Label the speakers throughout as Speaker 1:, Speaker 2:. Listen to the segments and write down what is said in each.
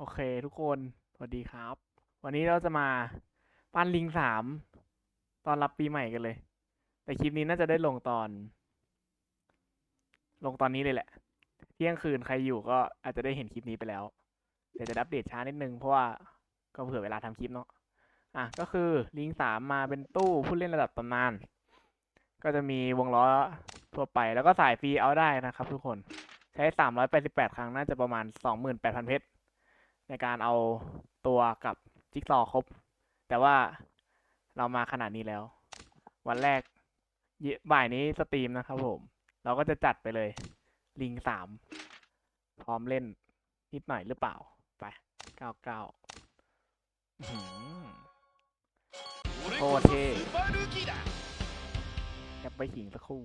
Speaker 1: โอเคทุกคนสวัสดีครับ วันนี้เราจะมาปั้นลิงสามตอนรับปีใหม่กันเลย แต่คลิปนี้น่าจะได้ลงตอน ลงตอนนี้เลยแหละ เที่ยงคืนใครอยู่ก็อาจจะได้เห็นคลิปนี้ไปแล้ว เดี๋ยวจะอัปเดตช้านิดนึงเพราะว่าก็เผื่อเวลาทำคลิปเนาะอะก็คือลิงสามมาเป็นตู้ผู้เล่นระดับตำนาน ก็จะมีวงล้อทั่วไปแล้วก็สายฟรีเอาได้นะครับ ทุกคนใช้สามร้อยแปดสิบแปดครั้งน่าจะประมาณสองหมื่นแปดพันเพชร ในการเอาตัวกับจิ๊กซอว์ครบ แต่ว่าเรามาขนาดนี้แล้ว วันแรกบ่ายนี้สตรีมนะครับผม เราก็จะจัดไปเลย ลิงสามพร้อมเล่นนิดหน่อยหรือเปล่า ไปเก้าเก้าโคตรเท่แคปไปขิงสักคู่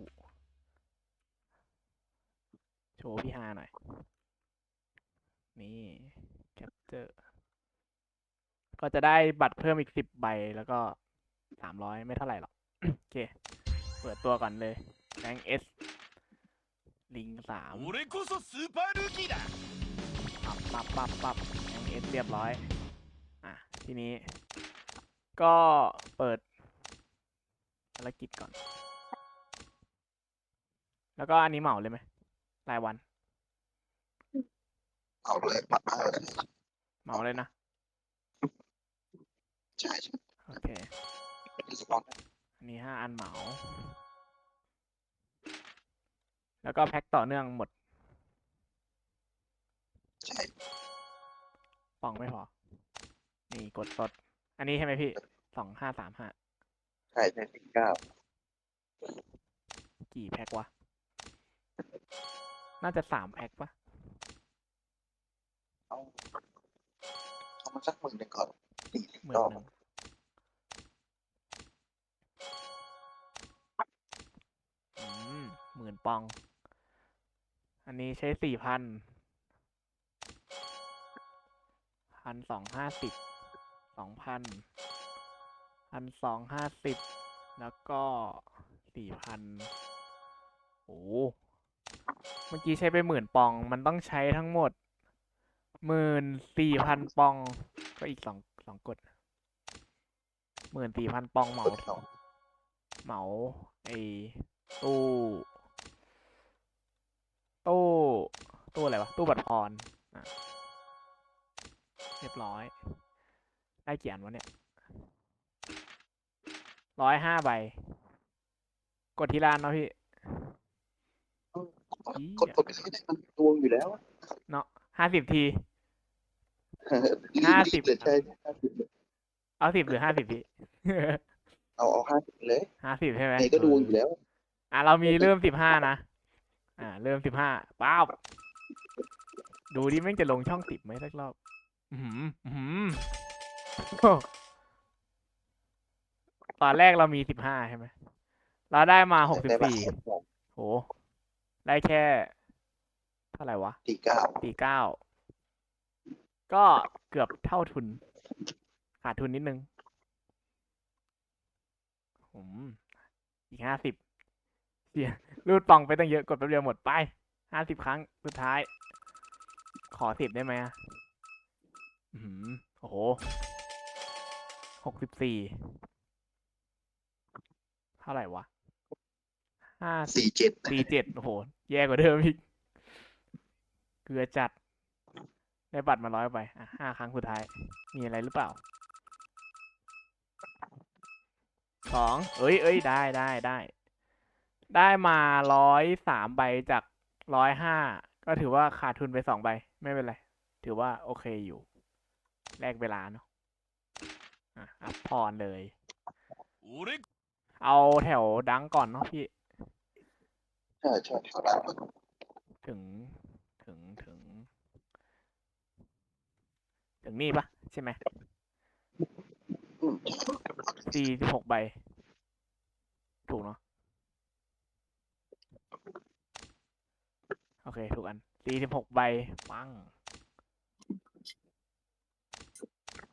Speaker 1: โชว์พี่ฮาหน่อย นี่ แคปเจอก็จะได้บัตรเพิ่มอีกสิบใบแล้วก็สามร้อยไม่เท่าไหร่หรอก โอเค เปิดตัวก่อนเลยแบงเอสลิงสามปรับปับปับปับแบงเอสเรียบร้อย อะ ทีนี้ ก็เปิดภารกิจก่อน แล้วก็อันนี้เหมาเลยไหมรายวัน
Speaker 2: เอาเลยปัดมาเลย
Speaker 1: เหมาเลยนะ
Speaker 2: ใช่ใช่
Speaker 1: โอเค
Speaker 2: เป็นสปอน
Speaker 1: อันนี้ห้าอันเหมา แล้วก็แพ็คต่อเนื่องหมด
Speaker 2: ใช่
Speaker 1: ป่องไม่พอ นี่กดสด อันนี้ใช่ไหมพี่ สองห้าสามห้า
Speaker 2: ใช่ใช่สิบเก้า
Speaker 1: กี่แพ็ควะ น่าจะสามแพ็คปะ
Speaker 2: เอาเอามาสักหมื่นหนึ่งก่อนสี่สิบ
Speaker 1: หมื่น
Speaker 2: รอบ
Speaker 1: หนึ่งอืมหมื่นปอง อันนี้ใช้สี่พันพันสองห้าสิบสองพันพันสองห้าสิบแล้วก็สี่พันโอ้เมื่อกี้ใช้ไปหมื่นปอง มันต้องใช้ทั้งหมด หมื่นสี่พันปอง ก็อีกสองสองกดหมื่นสี่พันปองเหมา
Speaker 2: กดสอง
Speaker 1: เหมาไอ้ตู้ตู้ตู้อะไรวะ ตู้บัตรพรอะเรียบร้อย ได้กี่อันวะเนี่ยร้อยห้าใบ กดทีละอันเนาะพี่อี๋
Speaker 2: กดกดไปไม่ได้มันตวงอยู่แล้ว
Speaker 1: เนาะห้าสิบที ห้าสิบ
Speaker 2: เลยใช่ห้าสิบ
Speaker 1: เอาสิบหรือห้าสิบพี่
Speaker 2: เอาเอาห้าสิบเลย
Speaker 1: ห้าสิบใช่ไหม
Speaker 2: ไหนก็ดูอยู่แล้ว
Speaker 1: อะเรามีเริ่มสิบห้านะ อ่า เริ่มสิบห้าป้าบดูดิแม่งจะลงช่องสิบไหมสักรอบ อือหืออื้อหือโอ้ตอนแรกเรามีสิบห้าใช่ไหม เราได้มาหกสิบ
Speaker 2: ได้มา
Speaker 1: สี่โห ได้แค่ เท่าไหร่วะ
Speaker 2: สี่เก้า
Speaker 1: สี่เก้า ก็เกือบเท่าทุน ขาดทุนนิดนึงผมอีกห้าสิบเสียรูดปองไปตั้งเยอะกดแป๊บเดียวหมดไปห้าสิบครั้งสุดท้าย ขอสิบได้ไหมอะอือหือโอ้โหหกสิบสี่เท่าไหร่วะห้า
Speaker 2: สี่เจ็ด
Speaker 1: สี่เจ็ดโอ้โห แย่กว่าเดิมอีก เกลือจัด ได้บัตรมาร้อยไป อะห้าครั้งสุดท้าย มีอะไรหรือเปล่าสองเอ้ยเอ้ยได้ได้ได้ ได้มาร้อยสามใบจากร้อยห้า ก็ถือว่าขาดทุนไปสองใบ ไม่เป็นไร ถือว่าโอเคอยู่ แลกเวลาเนาะ อะอัพพรเลย
Speaker 3: 俺
Speaker 1: เอาแถวดังก่อนเนาะพี่
Speaker 2: ใช่ใช่แถวนั้น
Speaker 1: ถึงถึงถึง ถึงนี่ปะใช่ไหมสี่สิบหกใบ ถูกเนาะโอเค ถูกอันสี่สิบหกใบ ปัง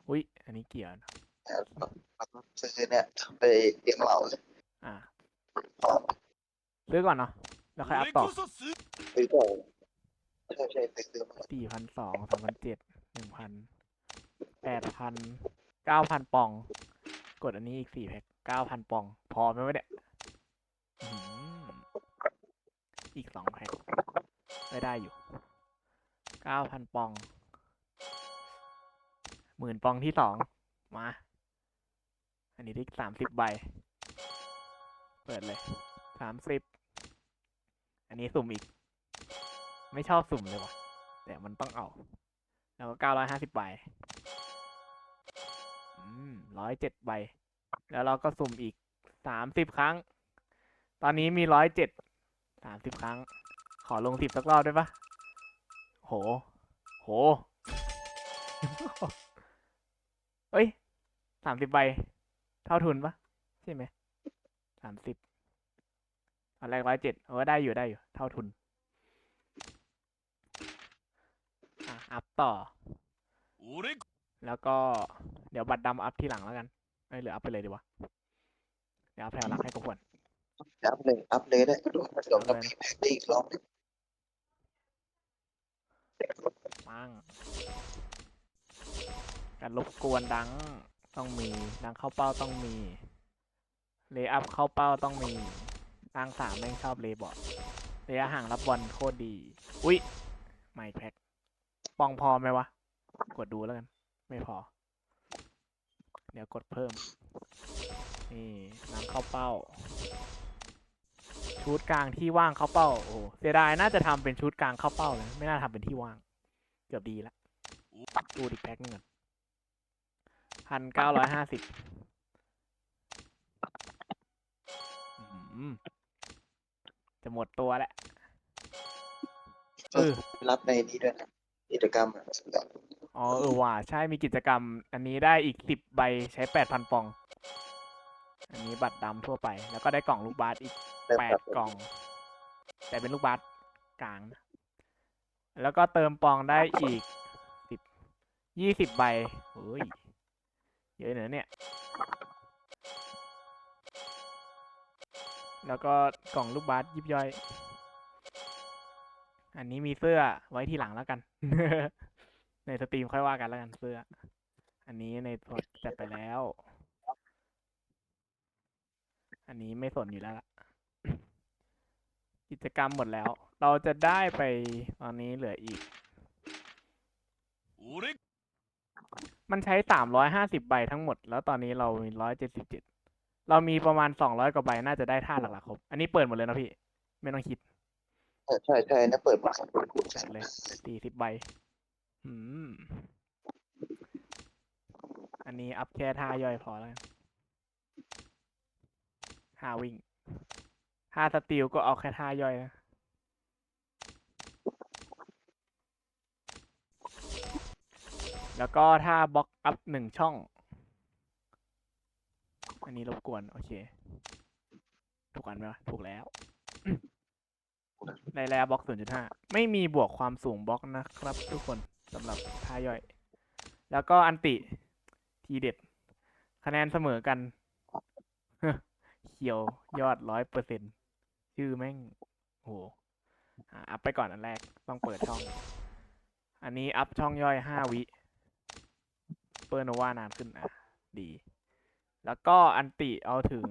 Speaker 1: อุ้ย อันนี้เกี่ยวนะ
Speaker 2: ซื้อเนี่ยไปเลี้ยงเหล่าเลย
Speaker 1: อ่าซื้อก่อนเนาะแล้วค่อยอัพต่อ
Speaker 2: ซื้อก่อนใช่ใช่ซื้อ
Speaker 1: สี่พันสองสามพันเจ็ดหนึ่งพัน แปดพันเก้าพันปอง กดอันนี้อีกสี่แพ็คเก้าพันปอง พอไหมวะเนี่ยอีกสองแพ็คไม่ได้อยู่เก้าพันปองหมื่นปองที่สองมา อันนี้ได้สามสิบใบ เปิดเลยสามสิบอันนี้สุ่มอีก ไม่ชอบสุ่มเลยว่ะแต่มันต้องเอา แล้วก็เก้าร้อยห้าสิบใบ ร้อยเจ็ดใบ แล้วเราก็สุ่มอีกสามสิบครั้ง ตอนนี้มีร้อยเจ็ดสามสิบครั้ง ขอลงสิบสักรอบได้ปะโห โห เอ้ยสามสิบใบ เท่าทุนปะใช่ไหมสามสิบตอนแรกร้อยเจ็ดเออได้อยู่ได้อยู่ เท่าทุน อะ อัพต่อ
Speaker 3: 俺
Speaker 1: แล้วก็ เดี๋ยวบัตรดำอัพทีหลังแล้วกันไม่เหลืออัพไปเลยดีกว่าเดี๋ยวอัพแถวหลังให้กูก่อน
Speaker 2: อัพเลยอัพเลยได้ก็ดูเดี๋ยวเรามีแพ็คได้อีกรอบหนึง
Speaker 1: ปังการรบกวนดังต้องมี ดังเข้าเป้าต้องมี เลย์อัพเข้าเป้าต้องมีทางสามแม่งชอบเลย์บอร์ดระยะห่างรับบอลโคตรดี อุ๊ยไม่แพ็คปองพอไหมวะ กดดูแล้วกัน ไม่พอ เดี๋ยวกดเพิ่ม นี่น้ำเข้าเป้า ชุดกลางที่ว่างเข้าเป้า โอ้เสียดายน่าจะทำเป็นชุดกลางเข้าเป้าเลย ไม่น่าทำเป็นที่ว่าง เกือบดีละดูดิแพ็คหนึงก่อนพันเก้าร้อยห้าสิบจะหมดตัวแล้ว
Speaker 2: รับในนี้ด้วยนะกิจกรรมสุดยอด
Speaker 1: อ๋อเออว่ะใช่มีกิจกรรม อันนี้ได้อีกสิบใบใช้แปดพันปอง อันนี้บัตรดำทั่วไป แล้วก็ได้กล่องลูกบาสอีก
Speaker 2: เริ่ม
Speaker 1: แป
Speaker 2: ครั
Speaker 1: ด
Speaker 2: บ
Speaker 1: กล่อง แต่เป็นลูกบาสกลางนะแล้วก็เติมปองได้อีกสิบยี่สิบใบเฮ้ยเยอะเนอะเนี่ย แล้วก็กล่องลูกบาสยิบย่อย อันนี้มีเสื้อไว้ทีหลังแล้วกัน ในสตรีมค่อยว่ากันแล้วกันเสื้อ อันนี้ในสดจัดไปแล้ว อันนี้ไม่สนอยู่แล้วล่ะ กิจกรรมหมดแล้ว เราจะได้ไปตอนนี้เหลืออีก
Speaker 3: 俺
Speaker 1: มันใช้สามร้อยห้าสิบใบทั้งหมด แล้วตอนนี้เรามีร้อยเจ็ดสิบเจ็ดเรามีประมาณสองร้อยกว่าใบน่าจะได้ท่าหลักๆครบ อันนี้เปิดหมดเลยนะพี่ ไม่ต้องคิด
Speaker 2: เออใช่ใช่นะเปิดมาสองคนกู
Speaker 1: จัดเลยสี่สิบใบ อืม อันนี้อัพแค่ท่าย่อยพอแล้วกันท่าวิ่งท่าสติลก็เอาแค่ท่าย่อยนะแล้วก็ท่าบล็อกอัพหนึ่งช่อง อันนี้รบกวน โอเค ถูกกันไหมวะถูกแล้วในแรบล็อก0.5ไม่มีบวกความสูงบล็อกนะครับทุกคน สำหรับท่าย่อย แล้วก็อันติ ทีเด็ด คะแนนเสมอกัน เขียวยอดร้อยเปอร์เซ็นชื่อแม่งโหอะอัพไปก่อนอันแรก ต้องเปิดช่อง อันนี้อัพช่องย่อยห้าวิ เปิดโนวานานขึ้นอะ ดี แล้วก็อันติเอาถึง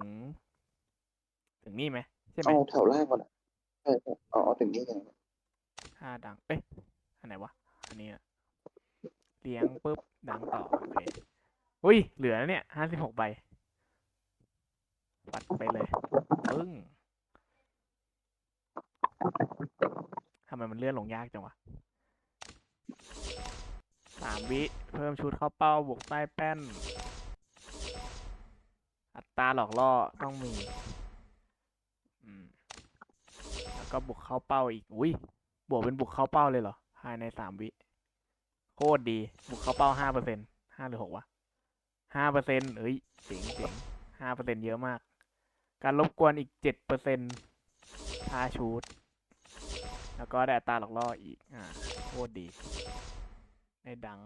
Speaker 1: ถึงนี่ไหมใช่ไหม
Speaker 2: เอาแถวล่างก่อนอะใช่ใช่เอาเอาถึงนี้กัน
Speaker 1: ถ้าดัง เอ้ยอันไหนวะ อันนี้อะ เลี้ยงปุ๊บดังต่อโอเคอุ้ย เหลือเนี่ยห้าสิบหกใบวัดไปเลยปึ้งทำไมมันเลื่อนลงยากจังวะสามวิ เพิ่มชุดเข้าเป้าบวกใต้แป้น อัตราหลอกล่อต้องมีอืมแล้วก็บุกเข้าเป้าอีก อุ้ย บวกเป็นบุกเข้าเป้าเลยเหรอ ภายในสามวิ โคตรดีบุกเข้าเป้าห้าเปอร์เซ็นห้าหรือหกวะห้าเปอร์เซ็นเอ้ยเจ๋งเจ๋งห้าเปอร์เซ็นเยอะมาก การรบกวนอีกเจ็ดเปอร์เซ็นท่าชูดแล้วก็ได้ตาหลอกล่ออีก อ่าโคตรดีได้ดัง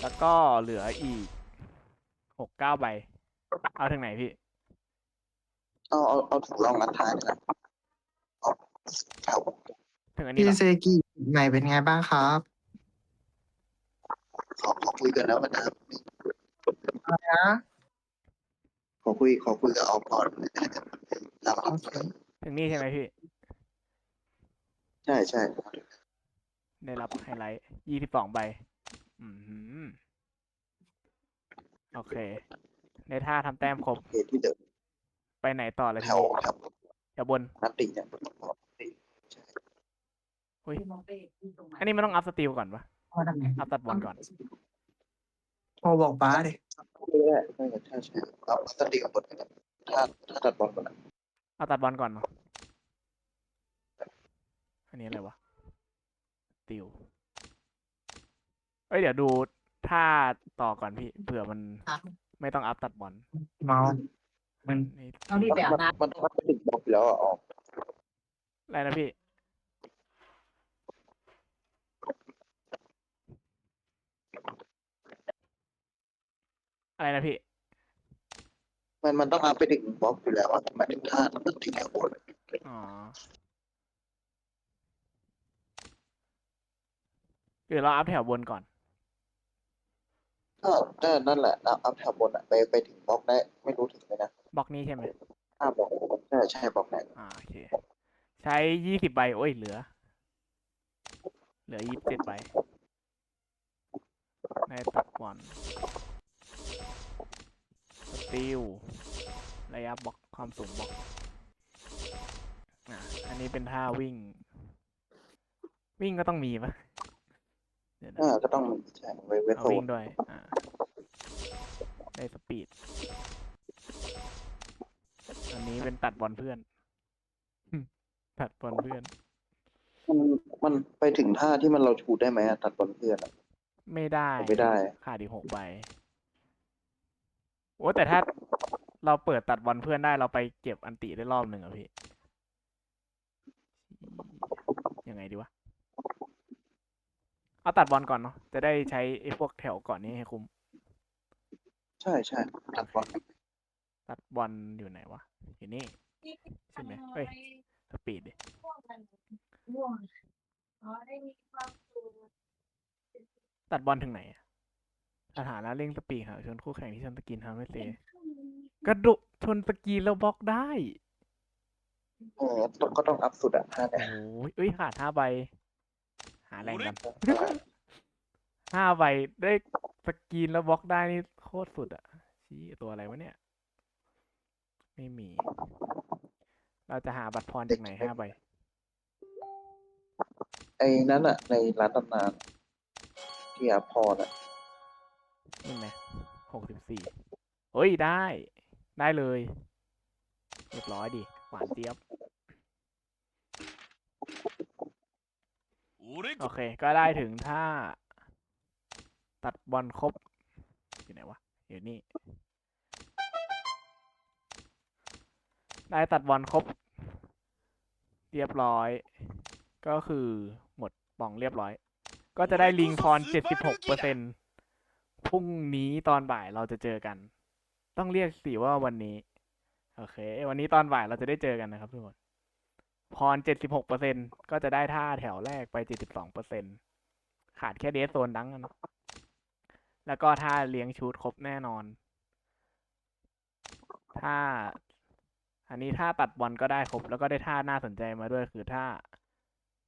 Speaker 1: แล้วก็เหลืออีกหกเก้าใบ เอาถึงไหนพี่
Speaker 2: เอาเอาเอาถูกลองนัดท้ายนะเอาแถว
Speaker 1: ถึงอันนี้เหร
Speaker 4: พี่
Speaker 1: อ
Speaker 4: เซกิใหม่เป็นไงบ้างครับ
Speaker 2: ขอขอคุยกันแล้วมันนะ
Speaker 4: อะไรนะ
Speaker 2: ขอคุยขอคุยกับออกก่อนแล้ว
Speaker 4: โอเค
Speaker 1: ถึงนี่ใช่ไหมพี่
Speaker 2: ใช่ใช่
Speaker 1: ได้รับไฮไลท์ยี่สิบสองใบ อืมโอเคในท่าทำแต้มครบ
Speaker 2: เหตุที่เดิม
Speaker 1: ไปไหนต่อเลย
Speaker 2: แถ
Speaker 1: ที
Speaker 2: ว
Speaker 1: นี้
Speaker 2: แถว
Speaker 1: แถวบน
Speaker 2: นัตติเนี่ย
Speaker 1: อุ้ยอันนี้มันต้องอัพสติลก่อนปะ
Speaker 4: เอาทำไง
Speaker 1: อัพตัดบอลก่อน
Speaker 4: โทรบอกป้าดิ
Speaker 2: ไม่ได้ใช่ใช่ใช่เอานัตติกับบทกันถ้าถ้าตัดบอลก่อน
Speaker 1: เอาตัดบอลก่อนเนาะอันนี้อะไรวะ ติวเอ้ยเดี๋ยวดูท่าต่อก่อนพี่เผื่อมันไม่ต้องอัพตัดบอล
Speaker 4: เมามัน
Speaker 1: นี่
Speaker 5: เอาที่ไปอาบน้
Speaker 2: มันมันไปถึงบล็อกอยู่แล้วอะออก
Speaker 1: อะไรนะพี่ อะไรนะพี่
Speaker 2: มันมันต้องอัพไปถึงบล็อกอยู่แล้วอะหมายถึงท่านัตติกับบท
Speaker 1: อ๋อหรือเราอัพแถวบนก่อน
Speaker 2: ก็ก็นั่นแหละนะอัพแถวบนอะไปไปถึงบล็อกได้ไม่รู้ถึงไหมนะ
Speaker 1: บล็อกนี้ใช่ไหม
Speaker 2: ห้าบล็อกใช่ใช่บล็อกไหน
Speaker 1: อ่าโอเคใช้ยี่สิบใบโอ้ยเหลือ เหลือยี่สิบเจ็ดใบในตัดบอล สติลระยะบล็อกความสูงบล็อกอะอันนี้เป็นท่าวิ่ง วิ่งก็ต้องมีปะเดี๋ยวนะ
Speaker 2: อ่าก็ต้องมีใช่ไว้ไว้
Speaker 1: เอา
Speaker 2: โซ
Speaker 1: วิ่
Speaker 2: น
Speaker 1: งด้วยอ่าได้สปีด อันนี้เป็นตัดบอลเพื่อน ตัดบอลเพื่อน
Speaker 2: มันมันไปถึงท่าที่มันเราชูได้ไหมอะตัดบอลเพื่อนอะ
Speaker 1: ไม่ได้
Speaker 2: ไม่ได้
Speaker 1: ขาดอีกหกใบ โอ้แต่ถ้าเราเปิดตัดบอลเพื่อนได้เราไปเก็บอันติได้รอบหนึ่งอะพี่ ยังไงดีวะ เอาตัดบอลก่อนเนาะจะได้ใช้ไอ้พวกแถวก่อนนี้ให้คุ้ม
Speaker 2: ใช่ใช่ตัดบอล
Speaker 1: ตัดบอลอยู่ไหนวะ อยู่นี่ำใช่ไหมเอ้ย สปีดดิ
Speaker 5: ม่วงกันม่วงอ๋อได้มีความสุข
Speaker 1: ตัดบอลถึงไหนอะ สถานะเร่งสปีดหากชนคู่แข่งที่ชนสกินทำให้เตะกระโดดชนสกีแล้วบล็อกได้
Speaker 2: เออต้องก็ต้องอัพสุดอะท่า
Speaker 1: โอ้
Speaker 2: เนี่ย
Speaker 1: ยเอ้ยขาดห้าใบ หาแรงกันห้าใบได้สกรีนแล้วบล็อกได้นี่โคตรสุดอะชี้ตัวอะไรวะเนี่ย ไม่มี เราจะหาบัตรพรจากไหนห้าใบ
Speaker 2: ไอ้นั้นอะ ในร้านตำนานที่อัพพอร์ตอะ
Speaker 1: นี่ไหมหกสิบสี่เฮ้ยได้ ได้เลย เรียบร้อยดิ หวานเจี๊ยบ
Speaker 3: 俺
Speaker 1: โอเค ก็ได้ถึงถ้า ตัดบอลครบ อยู่ไหนวะ อยู่นี่ ได้ตัดบอลครบ เรียบร้อย ก็คือหมดป่องเรียบร้อย ก็จะได้ลิงพรเจ็ดสิบหกเปอร์เซ็น พรุ่งนี้ตอนบ่ายเราจะเจอกัน ต้องเรียกสิว่าวันนี้ โอเค วันนี้ตอนบ่ายเราจะได้เจอกันนะครับทุกคนพรเจ็ดสิบหกเปอร์เซ็นก็จะได้ท่าแถวแรกไปเจ็ดสิบสองเปอร์เซ็นขาดแค่เดสโซนดังอะเนะแล้วก็ท่าเลี้ยงชูดครบแน่นอนถ้าอันนี้ท่าตัดบอลก็ได้ครบ แล้วก็ได้ท่าน่าสนใจมาด้วยคือท่า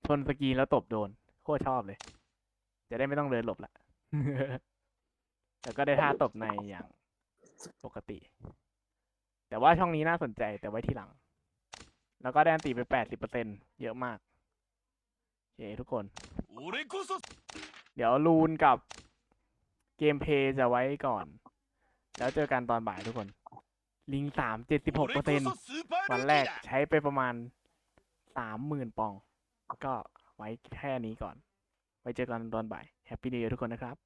Speaker 1: ชนสกีนแล้วตบโดน โคตรชอบเลย จะได้ไม่ต้องเดินหลบละ แล้วก็ได้ท่าตบในอย่างปกติ แต่ว่าช่องนี้น่าสนใจแต่ไว้ทีหลัง แล้วก็ได้อันตีไปแปดสิบเปอร์เซ็นเยอะมากโอเคทุกคน เดี๋ยวลูนกับเกมเพย์จะไว้ก่อน แล้วเจอกันตอนบ่ายทุกคน ลิงสามเจ็ดสิบหกเปอร์เซ็นวันแรกใช้ไปประมาณสามหมื่นปอง ก็ไว้แค่นี้ก่อน ไว้เจอกันตอนบ่าย แฮปปี้เดย์ทุกคนนะครับ